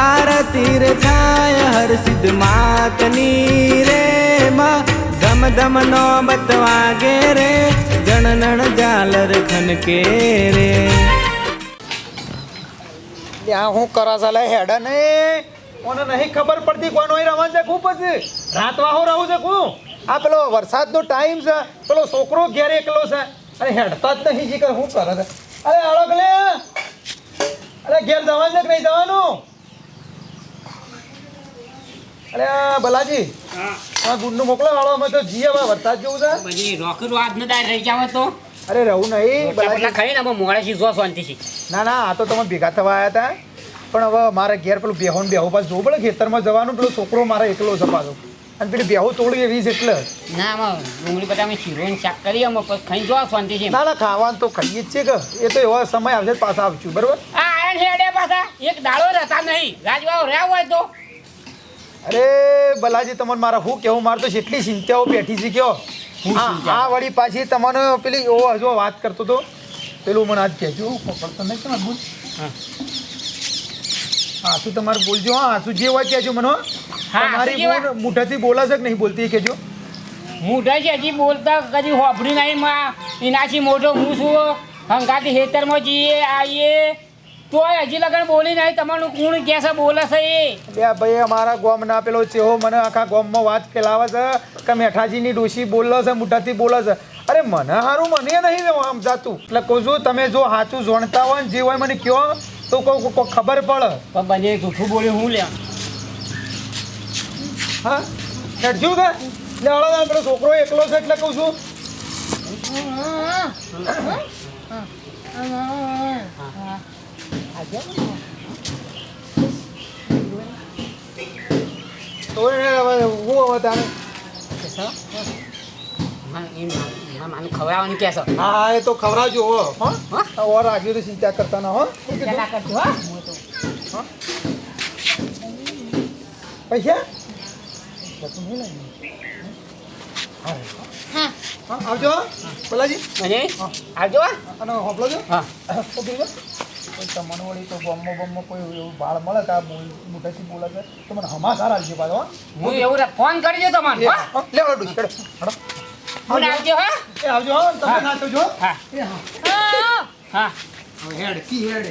આરતી રે થાય, હર સિદ્ધ માતની રે માં. ધમ ધમ નો બતવાગે રે જણનણ જાલર ખનકે રે. ત્યાં હું કરા ચાલે હેડ ને? કોને નહીં ખબર પડતી કોનો અહીં રવાન છે ખૂબ જ રાત વાહો રહું છે ખૂબ આ પેલો વરસાદનો ટાઈમ છે, પેલો છોકરો ઘેર એકલો છે. અરે, હેડતા જ નહીં જીકર હું કરે છે અરે આળો લે અરે, ઘેર જવાનું છે કે નહીં જવાનું? અરે ભલાજી હા. ગુંડનું મોકલો વાળો અમે તો જીએ હવે વરસાદ જેવું છે. પછી રો આજનો દાડ રહી જાવ તો. અરે રહું નહીં બલાજી ખાઈ ને મોડે શાંતિ છે. ના ના આ તો તમે ભેગા થવા આવ્યા હતા પણ હવે મારે ઘેર પેલું બેહોન બેહો પાછું જોવું પડે ખેતરમાં જવાનું પેલો છોકરો મારે એકલો છે અને પેલી બેહો તોડી એવી જ એટલે. ના આમાં ડુંગળી બધા અમે શીરો શાક કરીએ અમે પછી ખાઈ જોવા છે ના ના ખાવાનું તો ખાઈએ જ છે કે. એ તો એવો સમય આવશે જ પાછા આવશું બરાબર? આ આયન હેડે પાછા. એક દાડો રહેતા નહીં. રાજવાઓ રહ્યા હોય તો. અરે બલાજી તમને મારા હું કેવું મારે તો જેટલી ચિંતાઓ બેઠી છે કયો? હા આ વળી પાછી તમને પેલી ઓ હજુ વાત કરતો તો પેલું મને આજ કહેજો તમે બોલ. હા. શું તમારે બોલજો હા શું જે હોય કહેજો મને હા, તમારી? બોલ મોઢાથી બોલાશે કે નહીં બોલતી કહેજો. મોઢા છે હજી બોલતા કદી હોભડી નહીં માં. એનાથી મોઢો હું છું હંગાથી ખેતરમાં જઈએ આવીએ. તોય હજી લગન બોલી નહીં તમારું કોણ કહેશે બોલે છે એ. બે ભાઈ અમારા ગોમના પેલો ચેહો મને આખા ગોમમાં વાત ફેલાવે છે કે મેઠાજીની ડોશી બોલે છે મોઢાથી બોલે છે. અરે મને સારું મને નહીં સમજાતું એટલે કહું છું તમે જો સાચું જોણતા હોય ને જે હોય મને કહો તો કોઈ કોઈ ખબર પડે. પણ બને જૂઠું બોલ્યું હું લ્યા. હા? ચડજું કે લેવડો આપણો છોકરો એકલો છે એટલે કહું છું. હા. ખવડાવવાનું કહેશો હા હા. એ તો ખવડાવજો હો. ઓર તો ચિંતા કરતા ના હો? ચલા કરજો હા પૈસા હા હા. આવજો. બોલાજી આવજો હા. અને હોપલો જો હા ઓકે. કોઈ તમને વળી તો બમ્મો બમ્મો કોઈ એવું બાળ મળે કે આ બોલ મોટેથી બોલે છે. તો મને હમા સારા આવજો પાછો હું. એવું રે- ફોન કરજો તમારે લે ઓડું હેડો. ફોન આવજો હા. એ આવજો તમે ના છો હા. હા. હા. હેડ કી હેડ?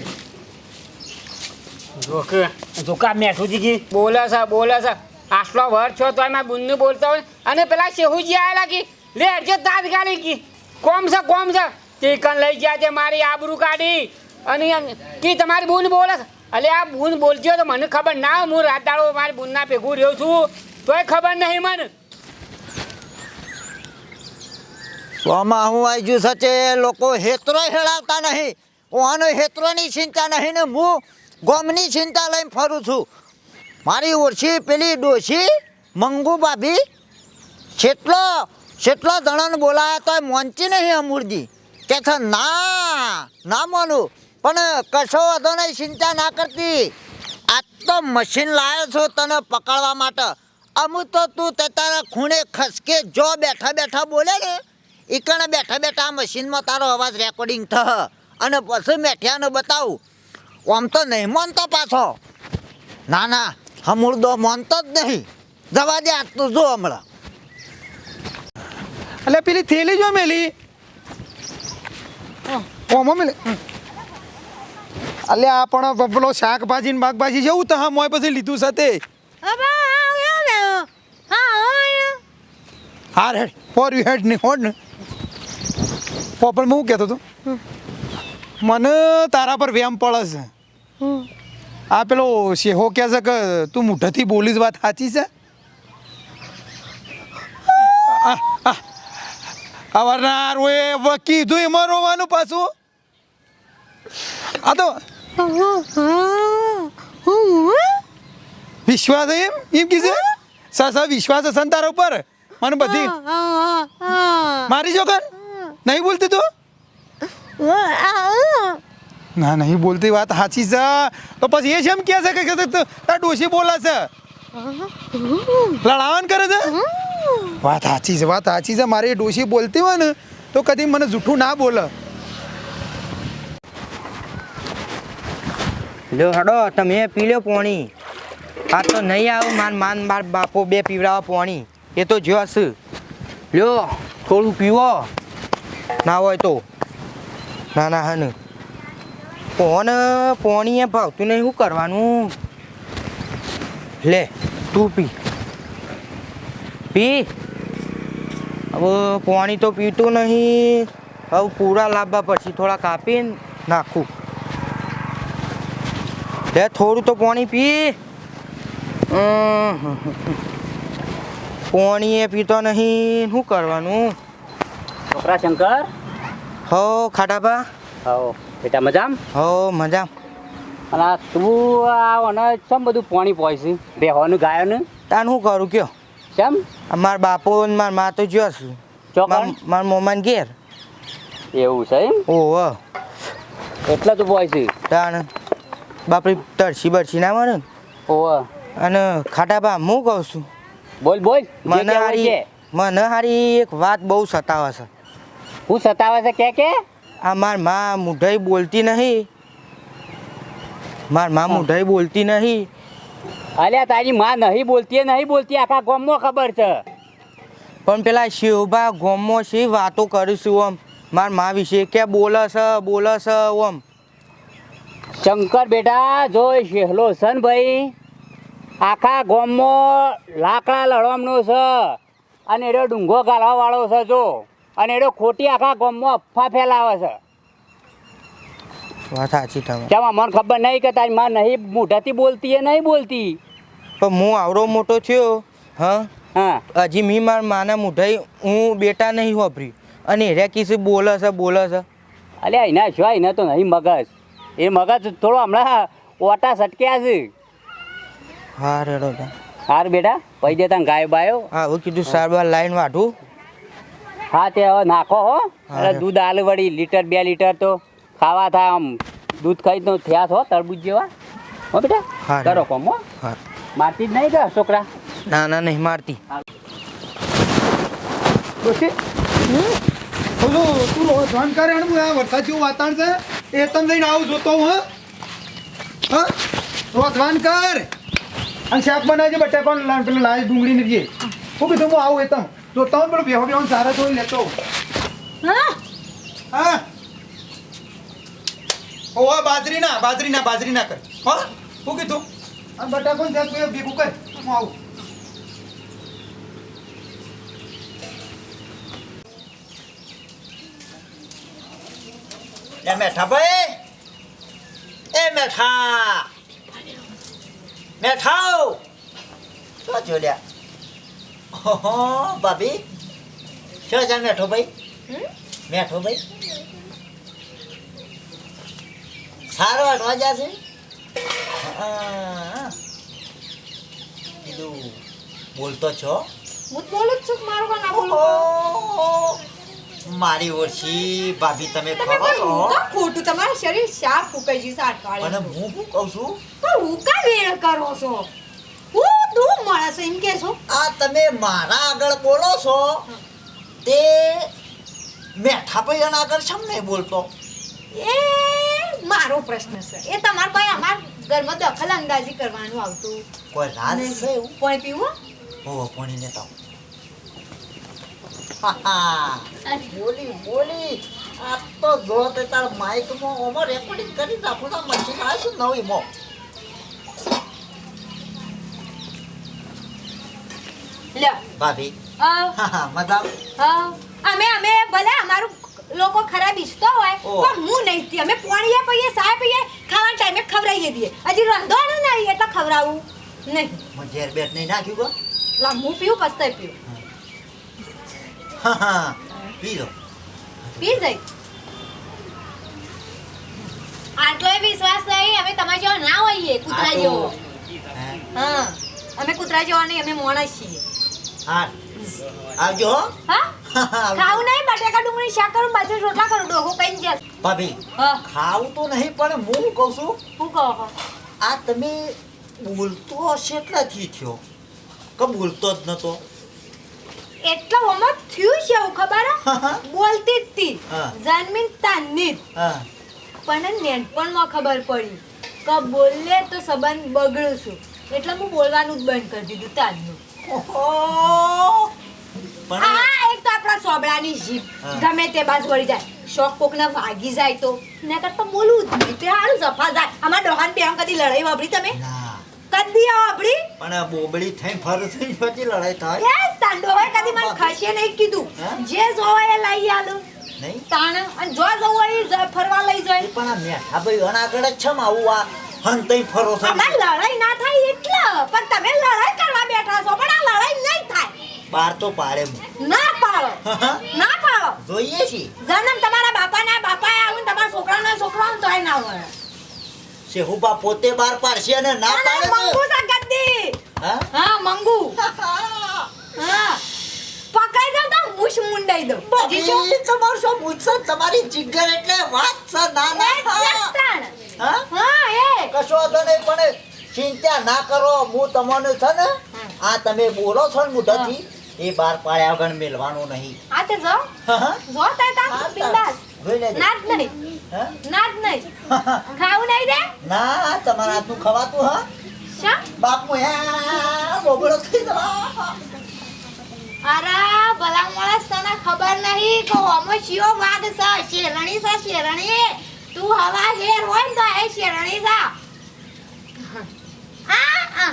જોકે જોકા મેઠું જીગી બોલે છે બોલે છે. આટલો વર છો તો એમાં બુંદુ બોલતા હોય. અને પેલા શેહુજી આવેલા કી. લે હરજે ગાલી કી. કોમ છે કોમ છે. ચિકન લઈ ગયા છે મારી આબરૂ કાઢી. અને એમ કે તમારી બુન બોલે છે. અલે આ બુન બોલતી તો મને ખબર ના. હું રાત દાડો મારી બુનના ભેગું રહ્યો છું. તોય ખબર નહીં મને. સોમાં હું આવી ગયું સચે લોકો હેતરો હેળાવતા નહીં. ઓનો હેતરોની ચિંતા નહીં ને હું ગોમની ચિંતા લઈને ફરું છું. મારી ઓછી પેલી ડોશી મંગુ ભાભી છેટલો છેટલો ધણન બોલાયા તોય મોનતી નહીં અમૂર્જી. કે ના ના મોનું. પણ કશો વધો નહીં ચિંતા ના કરતી. આ તો મશીન લાવ્યો છો તને પકડવા માટે. અમુક તો તું તે તારા ખૂણે ખસકે જો બેઠા બેઠા બોલે ને ઈકણે બેઠા બેઠા આ મશીનમાં તારો અવાજ રેકોર્ડિંગ થ અને પછી મેઠિયાને બતાવું. આમ તો નહીં માનતો પાછો. ના ના હમુરદો માનતો જ નહીં. જવા દે આજ તું જો હમણાં. એટલે પેલી થેલી જો મેલી. ઓમો મેલી. અલે આ પણ પેલો શાકભાજી ને બાગભાજી જેવું તો હા મોય પછી લીધું સાથે. હાર હેડ ફોર યુ હેડ ને હોડ ને. પોપર હું કહેતો તો? મને તારા પર વ્યામ પડે છે. આ પેલો શેહો કહે છે કે તું મુઠ્ઠાથી બોલીશ વાત સાચી છે? અવારનાર એ કીધું એમાં રોવાનું પાછું. આ તો વિશ્વાસ એમ એમ કીધે સા સા વિશ્વાસ હશે તારા ઉપર મને બધી મારી જો કર નહીં બોલતી તું ના નહીં બોલતી વાત સાચી છે તો પછી એ છે એમ કે છે કે- તાર ડોશી બોલે છે લડાવન કરે છે વાત સાચી છે વાત સાચી છે મારી ડોશી બોલતી હોય ને તો કદી મને જૂઠું ના બોલે લ્યો હડો, તમે પી લ્યો પોણી. આ તો નહીં આવું માન માન માર બાપો બે પીવડાવો પોણી. એ તો જોશ. લ્યો થોડું પીવો. ના હોય તો. ના ના, હન. પોન પોણી એ ભાવતું નહીં શું કરવાનું? લે, તું પી. પી. હવે પોણી તો પીતું નહીં. હવે પૂરા લાવવા પછી થોડા કાપીને નાખું. લે થોડું તો પાણી પી. પાણી એ પીતો નહીં. શું કરવાનું? છોકરા શંકર? હો ખાટાભા. હો બેટા મજામ? હો મજા અને આ તું આ ચમ બધું પાણી પોઈશું બેહોનું ગાયોનું? તાન શું કરું કયો? કેમ માર બાપો ને મારા મા તો જ્યો છું. ચોકણ મારા મોમાન ઘેર. એવું છે એમ? ઓહો એટલે તું પોઈશું તાણ. બાપરી તરસી બરસી ના ને? ઓવે. અને ખાટાભા હું કહું છું? બોલ બોલ મને હારી મને હારી એક વાત બહુ સતાવે છે. હું સતાવે છે કે કે? આ મારમાં મુઢાઈ બોલતી નહીં. મારમાં મુઢાઈ બોલતી નહીં. અલ્યા તારી માં નહીં બોલતી એ નહીં બોલતી આખા ગોમમાં ખબર છે. પણ પેલા શિવભા ગોમમાં શી વાતો કરીશું આમ? મારમાં વિશે કે બોલે છે બોલે છે ઓમ શંકર બેટા જો શેહલો છે ને ભાઈ. આખા ગામમાં લાકડા લડવાનો છે અને એડો ડુંગો ગાળવા વાળો છે જો. અને એડો ખોટી આખા ગામમાં અફવા ફેલાવે છે. વાત સાચી તમે તેમાં મને ખબર નહીં કે તારી માં નહીં મોઢાથી બોલતી એ નહીં બોલતી. પણ હું આવડો મોટો થયો હા? હા. હજી મી માર માના મોઢાઈ હું બેટા નહીં વાપરી અને એરે કિસે બોલે છે બોલે છે. અલ્યા એના શું એના તો નહીં મગજ. એ મગજ થોડો હમણાં ઓટા સટક્યા છે. હા રેડો હાર બેટા પૈ દે તાં ગાય બાયો. હા હું કીધું સારવાર લાઈન વાઢું. હા તે હવે નાખો હો. અરે દૂધ આલ વળી લીટર બે લીટર તો ખાવા થાય આમ. દૂધ ખાઈ તો થયા છો તરબૂજ જેવા. હો બેટા. કરો કોમ હો. મારતી જ નહીં કે છોકરા. ના ના નહીં મારતી. ડોશી બોલો તું રો ધ્યાન કરે આ વરસાદ જેવું વાતાવરણ છે? એ તમે લઈને આવું જોતો હું હા. રોધવાન કર. અને શાક બનાવજે બટાકા પણ પેલું લાજ ડુંગળી ને જે હું કીધું હું આવું એ તમ. જો હું પેલું બેહો બેહો સારા જોઈ લેતો હા? હા. ઓવા બાજરી ના બાજરી ના બાજરી ના કર. હા. હું કીધું? અને બટાકો પણ ભેગું કર. હું આવું. એ મેઠા ભાઈ? એ મેઠા! મેઠાઓ! શું જોડ્યા? ભાભી. શું છે મેઠો ભાઈ? મેઠો ભાઈ? સારો હટવા જશે. કીધું બોલતો છો? હું બોલું છું મારું ના બોલું. મારી ઓછી ભાભી તમે ખરો છો? હું ખોટું? તમારું શરીર શાક ફૂકાઈ ગયું છે અને હું શું કહું છું? તો હું કા વેળ કરો છો? હું તું મળે છે એમ કે છો? આ તમે મારા આગળ બોલો છો? તે મેઠા ભાઈ આગળ છમ નહીં બોલતો? એ મારો પ્રશ્ન છે. એ તમારે કોઈ અમાર ઘરમાં દખલ અંદાજી કરવાનું આવતું. કોઈ રાજ છે એવું? પાણી પીવું? હો પાણી લેતા આવો. બોલી બોલી. આ તો જો તે તાર માઇકમાં ઓમાં રેકોર્ડિંગ કરી નાખું ના મશીન આવશું નવી મો? લ્યો ભાભી. હા. મજા આવ. અમે અમે ભલે અમારું લોકો ખરાબ ઈચ્છતો હોય પણ હું નહીં થી અમે પોણીએ પીએ સાય પીએ ખાવાના ટાઈમે ખવડાવીએ દઈએ હજી રંધવાનું નહીં એટલે ખવડાવું નહીં. ઝેર બેટ નહીં નાખ્યું લા હું પીવું પસ્તાય પીવું. પી લો. પી જઈ. આટલોય વિશ્વાસ નહીં અમે તમારા જેવા ના હોઈએ કૂતરા જેવો. હે? અમે કૂતરા જેવા નહીં અમે મોણા છીએ. હા. આવજો હો. ખાવું નહીં બટાકા ડુંગળી શાક કરું બાજુ રોટલા કરું ડોહો કઈ જશે ભાભી હા. ખાવું તો નહીં પણ હું કહું છું હું કહો આ તમે બોલતો હશે એટલાથી થયો. કે બોલતો જ નતો. એટલો ઓમાં થયું છે એવું ખબર બોલતી જ તી. જન્મીન તાનની પણ નેનપણમાં ખબર પડી કે બોલે તો સંબંધ બગડું છું. એટલે હું બોલવાનું જ બંધ કરી દીધું પણ હા એક તો આપણા સોબડાની જીભ. ગમે તે બાજુ વળી જાય. શોખ કોકને વાગી જાય તો. ને કરતા બોલવું જ નહીં. તે સારું જફા જાય. આમાં ડોહાન પેમ કદી લડાઈ વાપરી તમે? કદી આપડી પણ આ બોબડી થઈ ફરું છું પછી લડાઈ થાય. એ સાંડો હોય કદી મને ખસે નહીં કીધું. જે જોવાય એ લઈ આલો. નહીં? તાણ અને જો જવું હોય ફરવા લઈ જાય. પણ આ મેઠા ભાઈ અનાગળ જ છે આવું આ હંતઈ ફરો છો. આ લડાઈ ના થાય એટલે. પણ તમે લડાઈ કરવા બેઠા છો પણ આ લડાઈ નહીં થાય. બાર તો પાડે ના પાડો. ના પાડો. જોઈએ છીએ. જન્મ તમારા બાપાના બાપાએ આવું ને તમારા છોકરાના છોકરાઓ તો ના હોય. શેહુબા પોતે બાર પાડશે અને ના પાડે મંગુ તો ગદ્દી. હા? હા મંગુ. હા. પકડી દઉં તો મૂછ મુંડાઈ દઉં. પછી શું? તમારું શું પૂછશે તમારી જીગર એટલે વાત છે ના ના હા. હા? એ. કશો તો નહીં પણ ચિંતા ના કરો હું તમને છે ને આ તમે બોલો છો ને મુઢાથી એ બાર પાડ્યા વગર મેલવાનું નહીં. આ તે જો. જો તા તા બિંદાસ. ના જ નહીં? ના જ નહીં. ખાવું નહીં દે? ના તમારા હાથનું ખવાતું હા. શા? બાપુ હે બોબડો થઈ ગયો. અરે ભલા માણસ તને ખબર નહીં કે હોમો શિયો વાદ છે શેરણી છે શેરણી. તું હવા હેર હોય ને તો એ શેરણી છે. આ આ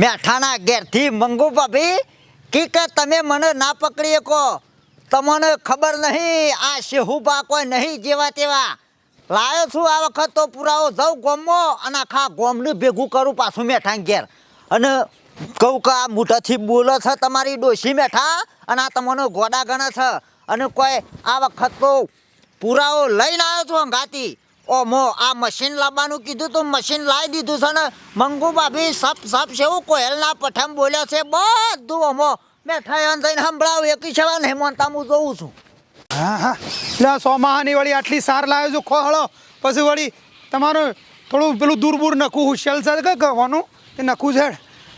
મેઠાના ઘેરથી મંગુ ભાભી કી કે તમે મને ના પકડી શકો? તમને ખબર નહીં, આ શેહુબા કોઈ નહીં જેવા તેવા. લાયો છું આ વખત તો પુરાવો જઉં ગોમો અને આખા ગોમનું ભેગું કરું પાછું મેઠા ઘેર. અને કહું કે આ મૂઠાથી બોલો છે તમારી ડોશી મેઠા અને આ તમને ગોડા ગણે છે. અને કોઈ આ વખત તો પુરાવો લઈને આવ્યો છું અંગાતી ઓમો, આ મશીન લાવવાનું કીધું તો, મશીન લાવી દીધું છે ને મંગુ ભાભી સપ સપ સેવું કોયલના પઠમ બોલ્યા છે, બધું ઓમો મેઠાઈ થઈને સંભળાવું એકી છે નહીં માનતા હું જોઉં છું. હા હા. એટલે સોમાહાની વળી આટલી સાર લાવ્યો છું ખોહળો પછી વળી તમારું થોડું પેલું દૂર બૂર નખું હુશિયલ છે કે કહેવાનું એ નખું છે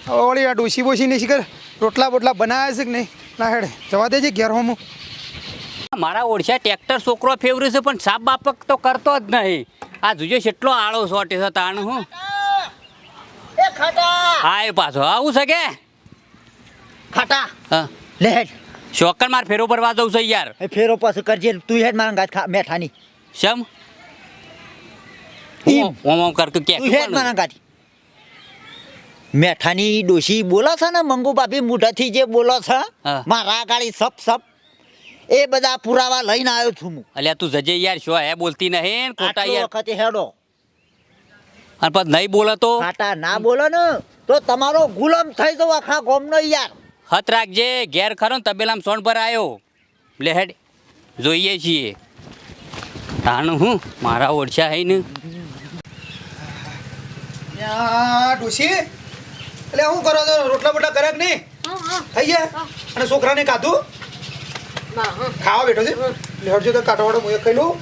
હવે વળી આ ડોસી બોસી નહીં શીખર રોટલા બોટલા બનાવ્યા છે કે નહીં? ના હેડ જવા દેજે ઘેર હોમું. મારા ઓળશા ટ્રેક્ટર છોકરો ફેવરે છે પણ સાપ બાપક તો કરતો જ નહીં. આ જોજો કેટલો આળો સોટે છે તાણ હું? એ હા એ પાછો આવું છે કે? ખાટા? હા. લે હેડ. શોકર માર ફેરો ભરવા જવું છે યાર. એ ફેરો પાછું કરજે તું હેડ મારા ગાત ખા મેઠાની. શમ. ઓમ ઓમ કર કે કે તું હેડ મારા ગાત. મેઠાની ડોશી બોલો છે ને મંગુ ભાભી મોઢાથી જે બોલો છે. મારા ગાડી સપ સપ એ બધા પુરાવા લઈને આવ્યો છું હું. અલ્યા તું જજે યાર શો હે બોલતી નહીં ખોટા યાર. વખતે હેડો. અને પછી નહીં બોલો તો? ખાટા ના બોલો ને તો તમારો ગુલામ થઈ જવો આખા ગોમનો યાર. હત રાખજે ઘેર ખરો ને તબેલામાં સોન પર આવ્યો લે હેડ જોઈએ છીએ. તાણું હું? મારા ઓરછા હે ને. ડુસી એટલે શું કરો છો? રોટલા બોટલા કર્યા કે નહીં? હા હા. થઈ ગયા? અને છોકરાને કાધું? હા હા. ખાવા બેઠો છે? લેડજો તો કાટો હું એક ખાઈ લઉં.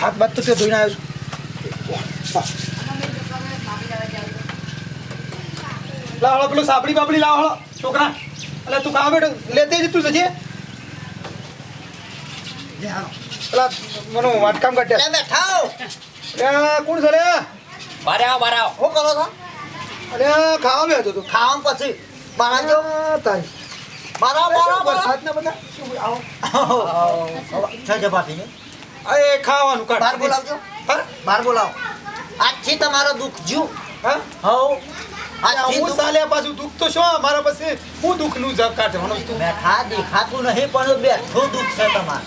હાથ તો તે ધોઈને આવ્યો છું. લાવ પેલું સાપડી બાપડી લાવ હળો. છોકરા એટલે તું કામ બેઠો? લેતે જ તું જજે. પેલા મને વાટકામ લે કાઢ્યા બેઠાઓ એ કોણ છે બારે આવો બારે આવો. શું કરો છો? અરે ખાવા બેઠો તું ખાવા પછી? બારા જો તારી. બારા બારા બારા વરસાદના બધા? આવો. છે ભાભીને એ ખાવાનું કાઢ. બહાર બોલાવજો. બહાર બોલાવો. આજથી તમારો દુઃખ જ્યું. હા? હવ. હું સાલે પાછું દુઃખ તો શું? મારા પાસે હું દુઃખનું જગ કાઢવાનું છું બેઠા દેખાતું નહીં પણ બેઠું દુઃખ છે તમારે.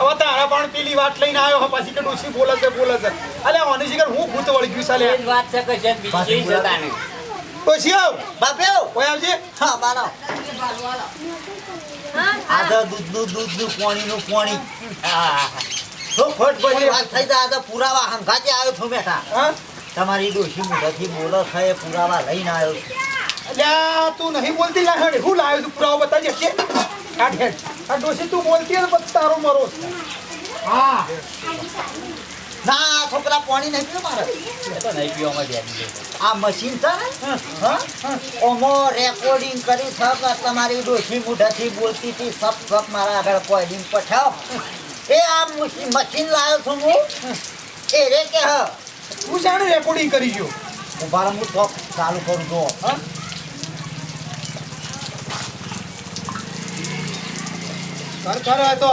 હવે તારા પણ પેલી વાત લઈને આવ્યો પછી પાછી કે ડોશી બોલે છે બોલે છે. અલ્યા ઓની શિખર હું ભૂત વળી ગયું સાલ્યા વાત છે કે છે બીજી ડોશી આવ. ઓય આવજે. હા બારા દૂધનું પાણીનું પાણી. શું ફટ પડી વાત થઈ જાય પુરાવા હંગાતે આવ્યો છું બેઠા. હા? તમારી ડોશી મોઢાથી બોલો છે એ પુરાવા લઈને આવ્યો છું. તું નહીં બોલતી લા હેડ હું લાવ્યો છું પુરાવો બતાવી કે કાઢ આ ડોશી તું બોલતી પછી તારો મરો છે. હા. ના છોકરા પાણી નહીં પીવું મારે. તો નહીં આ મશીન છે ને? હા. ઓમો રેકોર્ડિંગ કરી છે તમારી ડોશી મોઢાથી બોલતી હતી સપ સપ મારા આગળ કોઈલિંગ પઠાવ. એ આ મશીન મશીન લાવ્યો છું હું. એ રે કે હ. તું જાણે રેકોર્ડિંગ કરી ગયો? ઊભા હું શોપ ચાલુ કરું જો. હા? કર કર આ તો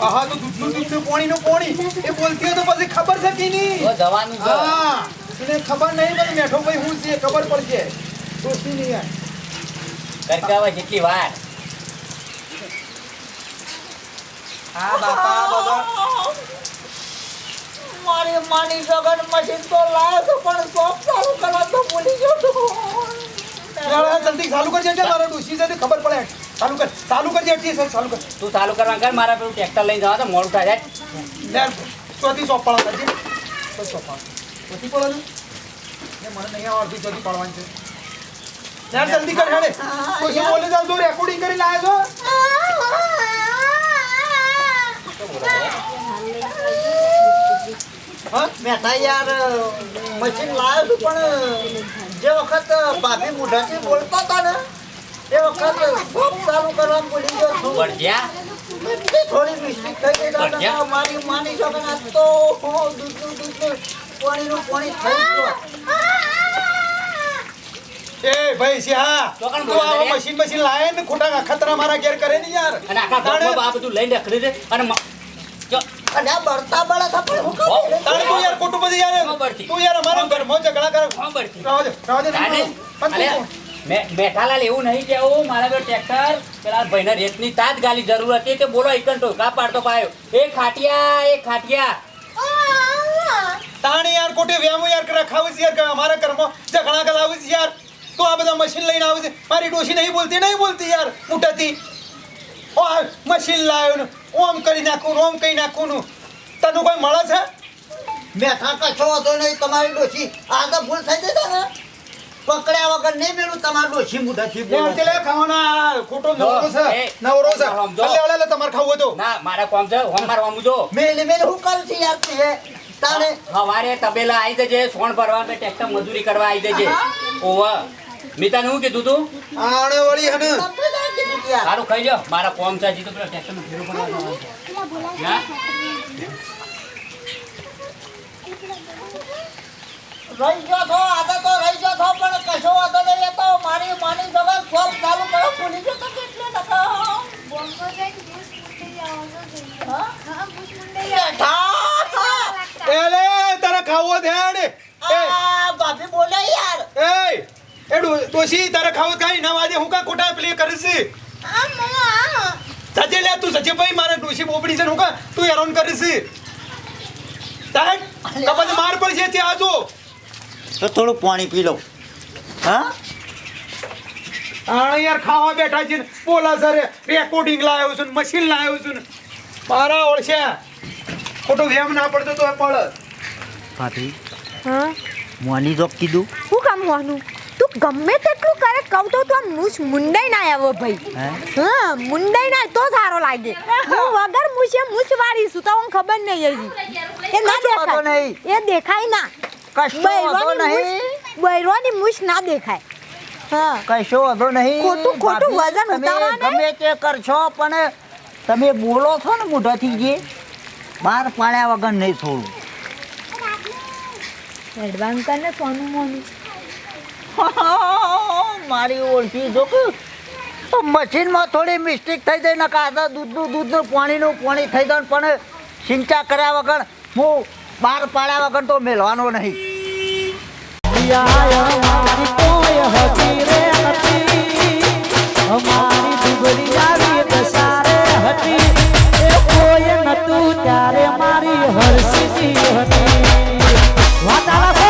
આહા તો દૂધનું દૂધનું પોણીનું પોણી. એ બોલતી હોય તો પછી ખબર છે નહીં? દવાનું હા. એને ખબર નહીં પણ મેઠો ભાઈ હું છે ખબર પડશે. દોસ્તી નહીં યાર. કરકાવા જેટલી વાર. હા બાપા બાબા મારી માની સગન મશીન તો લાયો તો પણ શોપ ચાલુ કરવા તો ભૂલી ગયો તું જલ્દી ચાલુ કરજે છે મારો છે ખબર પડે. ચાલુ કર ચાલુ કરજે સર ચાલુ કર. તું ચાલુ કરવા કર મારા પેલું ટ્રેક્ટર લઈને જવા તો મોડું થાય યાર ચોથી સોપ પાડવા કરજે કોઈ સોપ પાડ ચોથી પાડવાનું મને નહીં આવડતી ચોથી પાડવાની છે. યાર જલ્દી કર હેડે. કોઈ બોલે જાવ તો રેકોર્ડિંગ કરી લાવ્યો છો? હા? યાર મશીન લાવ્યો છું પણ જે વખત ભાભી મુઢાથી બોલતા હતો ને એ વખત શોપ ચાલુ કરવા ભૂલી ગયો છું. થોડી મિસ્ટેક થઈ ગઈ મારી માની સગન આજ તો દૂધનું દૂધનું પાણીનું પાણી થઈ ગયું. એ ભાઈ છે હા ચોકણ તું બોલે મશીન મશીન લાવે ને ખોટા ખતરા મારા ઘેર કરે ને યાર. અને આખા બધું લઈને રખડી દે અને જો, અને આ બળતા બળતા પણ હું તું યાર ખોટું યાર. તું યાર અમારા ઘરમાં ઝઘડા કરે? રાવા દે રાવા દે મે- મેઠાલાલ એવું નહીં કેવું મારા ઘર ટ્રેક્ટર પેલા ભાઈને રેતની ગાલી જરૂર હતી તે બોલો એકન ટોકા પાડતો પાયો? એ ખાટિયા એ ખાટિયા. તાણે યાર ખોટી વ્યામો યાર રખાવું છે યાર કે અમારા ઘરમાં ઝઘડા કરાવું છે યાર. તું આ બધા મશીન લઈને આવે છે. મારી ડોશી નહીં બોલતી નહીં બોલતી યાર મોટાથી ઓ મશીન લાવ્યો ને. ઓમ કરી નાખું ઓમ કરી નાખું નું. તને કોઈ મળે છે? મેઠા છો તો નહીં તમારી ડોશી આ તો ભૂલ થઈ જતા ને પકડ્યા વગર નહીં મેળું તમારું ડોશી મુઢાથી લે બોલે તે ખાવાના ખોટો નવરો છે. નવરો છે. અલે અલે તમારે ખાવું તો. ના મારા કોમ છે હોમ મારવાનું જો મેલે મેલે હું કરું છું યાર તે તારે? હવારે તબેલા આવી જજે સોણ ભરવા બે ટેક્ટર મજૂરી કરવા આવી જજે. ઓવા. મેં હું કીધું તું? આણે વળી હને ના. સારું ખાઈ લ્યો. મારા કોમ છે હજી તો પેલા ટ્રેક્ટરનું ફેરું ભરવા જવાનું હા? રહી ગયો છો આદા તો રહી ગયો છો પણ કશો વાંધો નહીં એ તો મારી માની જગા શોપ ચાલુ કરો ભૂલી ગયો તો કેટલે ટકા બેઠા. એ લે તારે ખાવો ધ્યાન એ આ ભાભી બોલે યાર એ એ ડો- ડોશી તારે ખાવું ખાઈ ના વાજે હું કા કોટા પ્લે કરીશ? સજે લે તું સજે ભાઈ મારે ડોશી બોબડી છે હું કા તું હેરાન કરીશ? તાહેટ કબજ માર પડશે ત્યાં આજો તો થોડું પાણી પી લો હા? આણે યાર ખાવા બેઠા છે બોલા સર રેકોર્ડિંગ લાવ્યો છું મશીન લાવ્યો છું મારા ઓળશે. ખોટો વેમ ના પડતો તો પડ ભાભી હા? મોની જોક કીધું? શું કામ હોવાનું તું ગમે તેટલું કરે કહું તો તું મૂછ મુંડાઈ ના આવો ભાઈ. હે? મુંડાઈ ના તો સારો લાગે. હું વગર મૂછે મૂછ વાળી છું તો હું ખબર નહીં હજી એ ના દેખાય. નહીં. એ દેખાય ના. કશો વાંધો નહીં. બૈરોની મૂછ ના દેખાય. હા. કશો વાંધો નહીં. ખોટું- ખોટું વજન તમે ઉતારવા. ગમે તે કરશો પણ તમે બોલો છો ને મોઢાથી જે બહાર પાડ્યા વગર નહીં છોડું. એડવાન્સ કરને સોનું મોનું. મારી ઓળખી જો મશીનમાં થોડી મિસ્ટેક થઈ જાય ને કાં દૂધનું દૂધનું પાણીનું પાણી થઈ જાય પણ સિંચા કર્યા વગર હું બહાર પાડ્યા વગર તો મેળવાનો નહીં. અમારી દુબળી આવી દસારે હતી એ કોઈ નતું ત્યારે મારી હરસી હતી વાતાળા